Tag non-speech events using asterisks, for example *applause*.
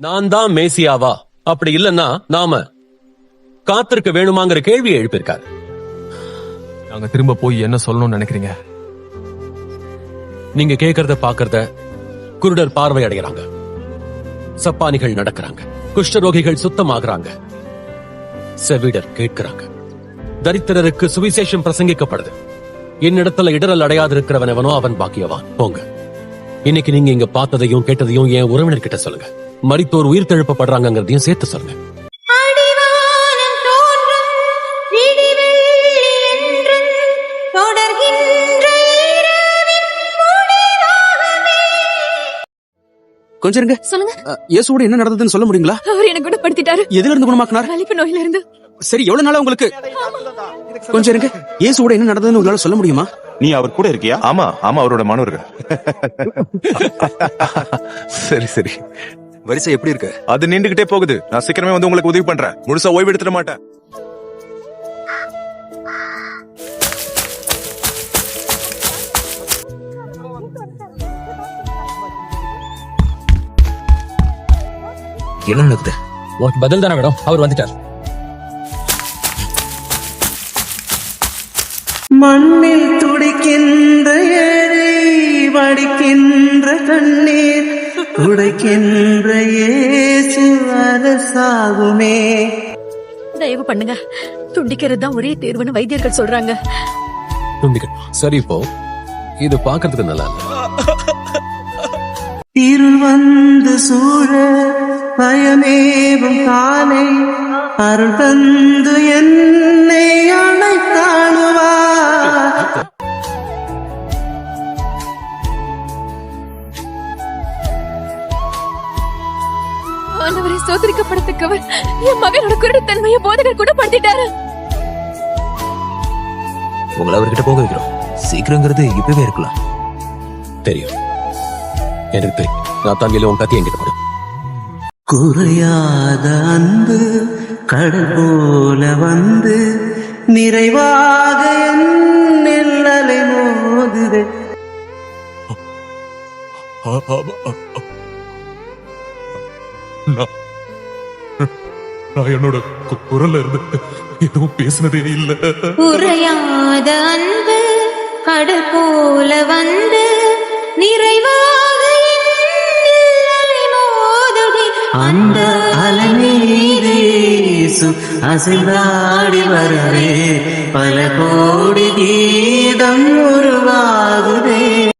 நான் தான் மேசியாவா? அப்படி இல்லன்னா நாம காத்திருக்க வேணுமாங்கிற கேள்வியை எழுப்பியிருக்காரு. நாங்க திரும்ப போய் என்ன சொல்லணும்னு நினைக்கிறீங்க? நீங்க கேக்குறத பாக்குறத குருடர் பார்வை அடைகிறாங்க. சப்பானிகள் நடக்கிறாங்க. குஷ்டரோகிகள் சுத்தமாகறாங்க. செவிடர் கேட்கிறாங்க. தரித்திரருக்கு சுவிசேஷம் பிரசங்கிக்கப்படுது. என்னிடத்துல இடரல் அடையாதிருக்கிறவன் எவனோ அவன் பாக்கியவான். போங்க. இன்னைக்கு நீங்க இங்க பார்த்ததையும் கேட்டதையும் என் உறவினர்கிட்ட சொல்லுங்க. மரித்தோர் உயிர் தெழுப்பப்படுறாங்கிறதையும் சேர்த்து சொல்லுங்க அடிவானம் தோன்றும் விடிவெள்ளி என்றும் தொடர்கின்ற இரவின் முடிவாகவே. கொஞ்சம் இருங்க. சொல்லுங்க. இயேசுவோட என்ன நடந்ததுன்னு சொல்ல முடியுங்களா? அவர் என்ன குணப்படுத்திட்டாரு. எதுல இருந்து குணமாக்குனார் வலிப்பு நோயில இருந்து. சரி எவ்வளவு நாளா உங்களுக்கு? கொஞ்சம் இருங்க. இயேசுவோட என்ன நடந்ததுன்னு உங்களால சொல்ல முடியுமா? நீ அவர் கூட இருக்கியா? ஆமா ஆமா அவரோட மாணவர்கள். *laughs* சரி சரி. வரிசை எப்படி இருக்கு? அது நின்றுகிட்டே போகுது. நான் சீக்கிரமே வந்து உங்களுக்கு உதவி பண்றேன். முழுசா ஓய்வு எடுத்துட மாட்டேன். என்ன நடக்குது? உனக்கு பதில் தானே மேடம் அவர் வந்துட்டார். மண்ணில் துடிக்கின்ற ஏழை வடிக்கின்ற கண்ணீர் துடைக்கின்ற இயேசு அரசாகுமே. தயவு பண்ணுங்க. துண்டிக்கிறது தான் ஒரே தேர்வுன்னு வைத்தியர்கள் சொல்றாங்க. துண்டிக்கட்டும். சரி இப்போ இது பாக்குறதுக்கு நல்லா இல்ல. இருள் வந்து சூழ பயமேவும் காலை அருள் தந்து என்னை ஆண்டவரை சோதரிக்கப்படத்தக்கவர். என் மகனோட குருடத்தன்மையை போதகர் குணப்படுத்திட்டாரு. உங்களை அவர்கிட்ட போக வைக்கிறோம். சீக்கிரங்கிறது இப்பவே இருக்கலாம். தெரியும். எனக்கு தெரியும் நான் தங்கில உன் கத்தி என்கிட்ட கொடு. குறையாத அன்பு கடல் போல வந்து நிறைவாக என் நெல்லலை மோதுதே. நான் என்னோட குரல்ல இருந்து எதுவும் பேசினதே இல்ல. உறையாத அன்பு கடல் போல வந்து நிறைவாக அந்த அலமீது இயேசு அசைந்தாடி வரவே. பல கோடி கீதம் உருவாகுதே.